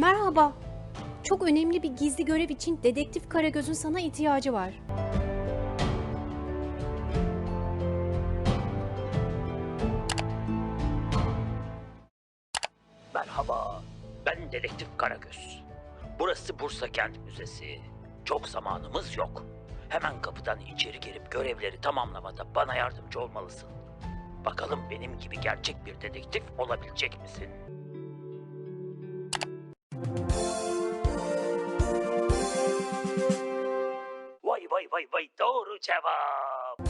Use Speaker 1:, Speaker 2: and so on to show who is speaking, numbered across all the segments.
Speaker 1: Merhaba. Çok önemli bir gizli görev için dedektif Karagöz'ün sana ihtiyacı var.
Speaker 2: Merhaba, ben Dedektif Karagöz. Burası Bursa Kent Müzesi. Çok zamanımız yok. Hemen kapıdan içeri girip görevleri tamamlamada bana yardımcı olmalısın. Bakalım benim gibi gerçek bir dedektif olabilecek misin? Vay vay doğru cevap.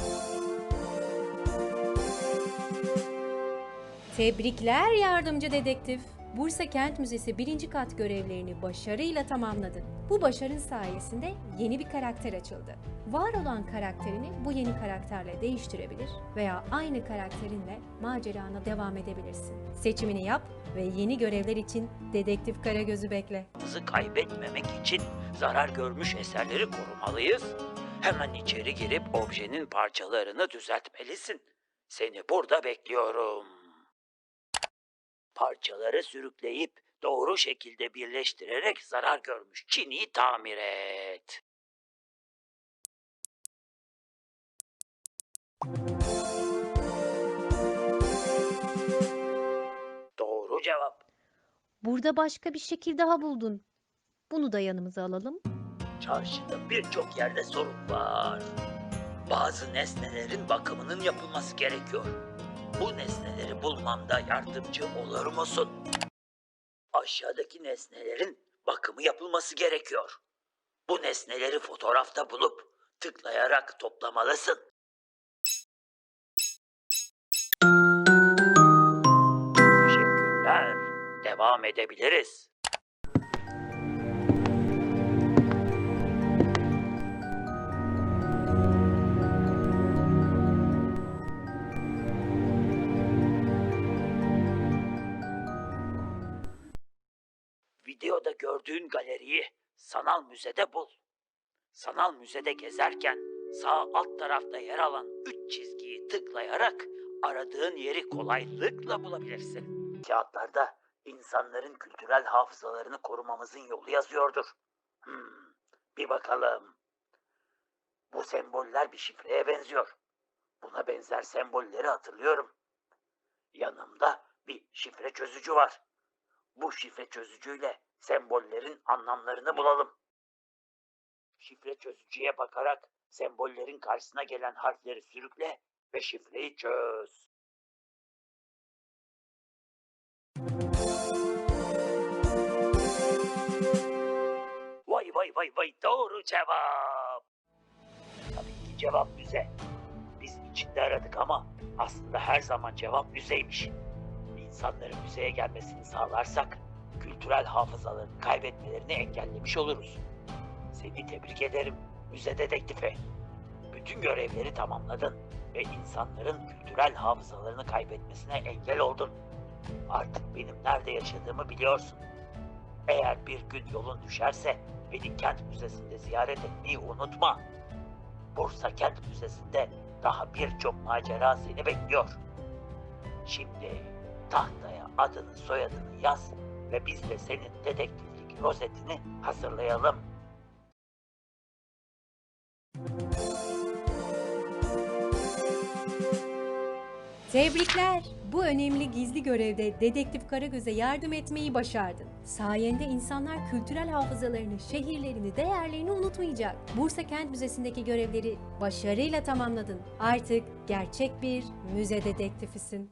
Speaker 1: Tebrikler yardımcı dedektif. Bursa Kent Müzesi birinci kat görevlerini başarıyla tamamladın. Bu başarın sayesinde yeni bir karakter açıldı. Var olan karakterini bu yeni karakterle değiştirebilir veya aynı karakterinle macerana devam edebilirsin. Seçimini yap ve yeni görevler için Dedektif Karagöz'ü bekle.
Speaker 2: Hızı kaybetmemek için zarar görmüş eserleri korumalıyız. Hemen içeri girip objenin parçalarını düzeltmelisin. Seni burada bekliyorum. Parçaları sürükleyip doğru şekilde birleştirerek zarar görmüş çiniyi tamir et. Doğru cevap.
Speaker 1: Burada başka bir şekil daha buldun. Bunu da yanımıza alalım.
Speaker 2: Çarşıda birçok yerde sorun var. Bazı nesnelerin bakımının yapılması gerekiyor. Bu nesneleri bulmamda yardımcı olur musun? Aşağıdaki nesnelerin bakımı yapılması gerekiyor. Bu nesneleri fotoğrafta bulup tıklayarak toplamalısın. Teşekkürler. Devam edebiliriz. Videoda gördüğün galeriyi sanal müzede bul. Sanal müzede gezerken sağ alt tarafta yer alan üç çizgiyi tıklayarak aradığın yeri kolaylıkla bulabilirsin. Kağıtlarda insanların kültürel hafızalarını korumamızın yolu yazıyordur. Hmm, bir bakalım. Bu semboller bir şifreye benziyor. Buna benzer sembolleri hatırlıyorum. Yanımda bir şifre çözücü var. Bu şifre çözücüyle sembollerin anlamlarını bulalım. Şifre çözücüye bakarak sembollerin karşısına gelen harfleri sürükle ve şifreyi çöz. Vay vay vay vay doğru cevap. Tabii ki cevap müze. Biz içinde aradık ama aslında her zaman cevap müzeymiş. İnsanların müzeye gelmesini sağlarsak kültürel hafızalarını kaybetmelerini engellemiş oluruz. Seni tebrik ederim müze dedektifi. Bütün görevleri tamamladın ve insanların kültürel hafızalarını kaybetmesine engel oldun. Artık benim nerede yaşadığımı biliyorsun. Eğer bir gün yolun düşerse beni kent müzesinde ziyaret etmeyi unutma. Bursa Kent Müzesi'nde daha birçok macera seni bekliyor. Şimdi tahtaya adını soyadını yaz ve biz de senin dedektiflik rozetini hazırlayalım.
Speaker 1: Tebrikler! Bu önemli gizli görevde Dedektif Karagöz'e yardım etmeyi başardın. Sayende insanlar kültürel hafızalarını, şehirlerini, değerlerini unutmayacak. Bursa Kent Müzesi'ndeki görevleri başarıyla tamamladın. Artık gerçek bir müze dedektifisin.